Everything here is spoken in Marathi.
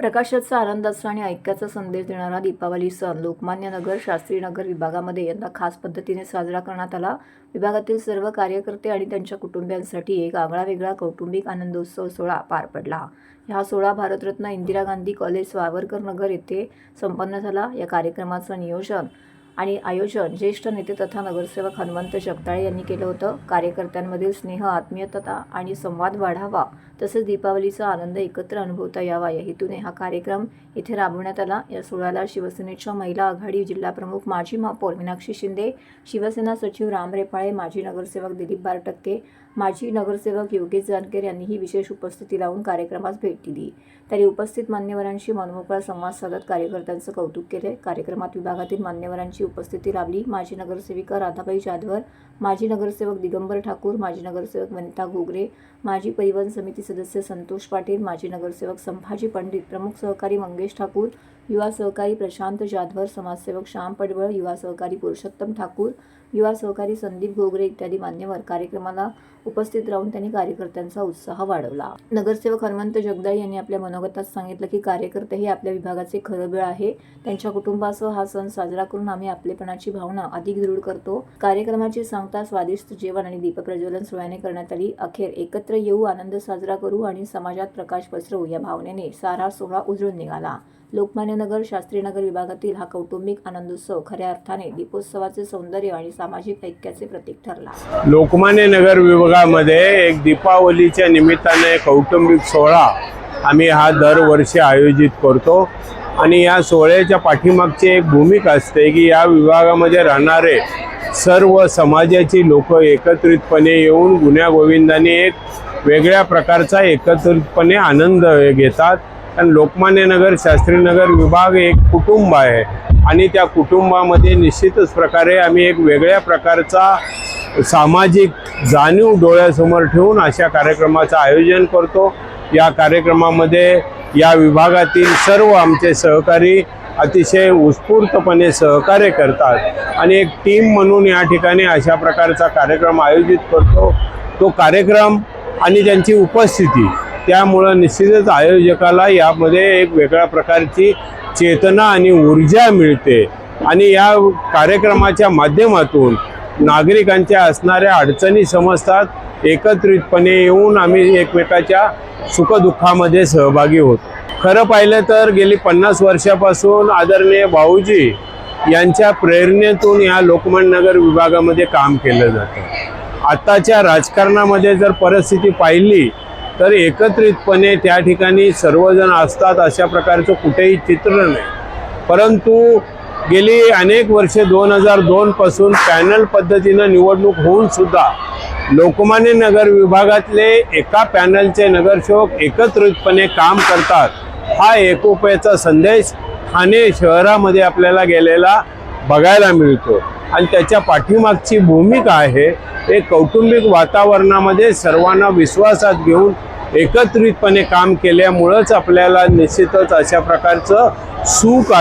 प्रकाशाचा आनंदाचा आणि ऐक्याचा संदेश देणारा दीपावली सण लोकमान्य नगर शास्त्रीनगर विभागामध्ये यंदा खास पद्धतीने साजरा करण्यात आला. विभागातील सर्व कार्यकर्ते आणि त्यांच्या कुटुंबियांसाठी एक आगळा वेगळा कौटुंबिक आनंदोत्सव सोहळा पार पडला. हा सोहळा भारतरत्न इंदिरा गांधी कॉलेज सावरकर नगर येथे संपन्न झाला. या कार्यक्रमाचं नियोजन आणि आयोजन ज्येष्ठ नेते तथा नगरसेवक हनुमंत जगदाळे यांनी केलं होतं. कार्यकर्त्यांमधील स्नेह आत्मीयता आणि संवाद वाढावा तसेच दीपावलीचा आनंद एकत्र अनुभवता यावा या हेतूने हा कार्यक्रम इथे राबवण्यात आला. या सोहळ्याला शिवसेनेच्या महिला आघाडी जिल्हाप्रमुख माजी महापौर मीनाक्षी शिंदे शिवसेना सचिव राम रेपाळे माजी नगरसेवक दिलीप बारटक्के माजी नगरसेवक योगेश जानकर यांनीही विशेष उपस्थिती लावून कार्यक्रमास भेट दिली. त्यांनी उपस्थित मान्यवरांशी मनमोकळा संवाद साधत कार्यकर्त्यांचं कौतुक केले. कार्यक्रमात विभागातील मान्यवरांची उपस्थिती लाभली. माजी नगरसेविका राधाबाई जाधवर माजी नगरसेवक दिगंबर ठाकूर माजी नगरसेवक वनिता घोगरे माजी परिवहन समिती सदस्य संतोष पाटील माजी नगरसेवक संभाजी पंडित प्रमुख सहकारी मंगेश ठाकूर युवा सहकारी प्रशांत जाधवर समाजसेवक श्याम पडवळ युवा सहकारी पुरुषोत्तम ठाकूर युवा सहकारी संदीप घोगरे इत्यादी मान्यवर कार्यक्रमाला उपस्थित राहून त्यांनी कार्यकर्त्यांचा उत्साह वाढवला. नगरसेवक हनुमंत जगदाळे यांनी आपल्या मनोगतात सांगितलं की कार्यकर्ते हे आपल्या विभागाचे खरं बळ आहे. त्यांच्या कुटुंबासह हा सण साजरा करून आम्ही आपलेपणाची भावना अधिक दृढ करतो. कार्यक्रमाची सांगता स्वादिष्ट जेवण आणि दीपप्रज्वलन सोहळ्याने करण्यात आली. अखेर एकत्र येऊ आनंद साजरा करू आणि समाजात प्रकाश पसरवू या भावनेने सारा सोहळा उजळून निघाला. लोकमान्य नगर शास्त्रीनगर विभागातील हा कौटुंबिक आनंदोत्सव खऱ्या अर्थाने दीपोत्सवाचे सौंदर्य आणि सामाजिक ऐक्याचे प्रतीक ठरला. लोकमान्य नगर विभागामध्ये एक दीपावलीच्या निमित्ताने कौटुंबिक सोहळा आम्ही हा दरवर्षी आयोजित करतो. आणि या सोहळ्याच्या पाठीमागची एक भूमिका असते की या विभागामध्ये राहणारे सर्व समाजाची लोक एकत्रितपणे येऊन गुण्यागोविंदाने एक वेगळ्या प्रकारचा एकत्रितपणे आनंद घेतात. कारण लोकमान्य नगर शास्त्रीनगर विभाग एक कुटुंब आहे. आणि त्या कुटुंबामध्ये निश्चितच प्रकारे आम्ही एक वेगळ्या प्रकारचा सामाजिक जाणीव डोळ्यासमोर ठेवून अशा कार्यक्रमाचं आयोजन करतो. या कार्यक्रमामध्ये या विभागातील सर्व आमचे सहकारी अतिशय उत्स्फूर्तपणे सहकार्य करतात. आणि एक टीम म्हणून या ठिकाणी अशा प्रकारचा कार्यक्रम आयोजित करतो. तो कार्यक्रम आणि त्यांची उपस्थिती त्यामुळं निश्चितच आयोजकाला यामध्ये एक वेगळ्या प्रकारची चेतना आणि ऊर्जा मिळते. आणि या कार्यक्रमाच्या माध्यमातून नागरिकांच्या असणाऱ्या अडचणी समजतात. एकत्रितपणे येऊन आम्ही एकमेकाच्या सुखदुःखामध्ये सहभागी होतो. खरं पाहिलं तर गेली पन्नास वर्षापासून आदरणीय भाऊजी यांच्या प्रेरणेतून या लोकमान्य नगर विभागामध्ये काम केलं जातं. आत्ताच्या राजकारणामध्ये जर परिस्थिती पाहिली तर एकत्रितपणे त्या ठिकाणी सर्वजण असतात अशा प्रकारचं कुठेही चित्र नाही. परंतु गेली अनेक वर्षे दोन हजार दोनपासून पॅनल पद्धतीनं निवडणूक होऊन सुद्धा लोकमान्य नगर विभागातले एका पॅनलचे नगरसेवक एकत्रितपणे काम करतात. हा एकोप्याचा संदेश ठाणे शहरामध्ये आपल्याला गेलेला बघायला मिळतो. आणि त्याच्या पाठीमागची भूमिका आहे एक कौटुंबिक वातावरणामध्ये सर्वांना विश्वासात घेऊन एकत्रितपणे काम केल्यामुळंच आपल्याला निश्चितच अशा प्रकारचं सुख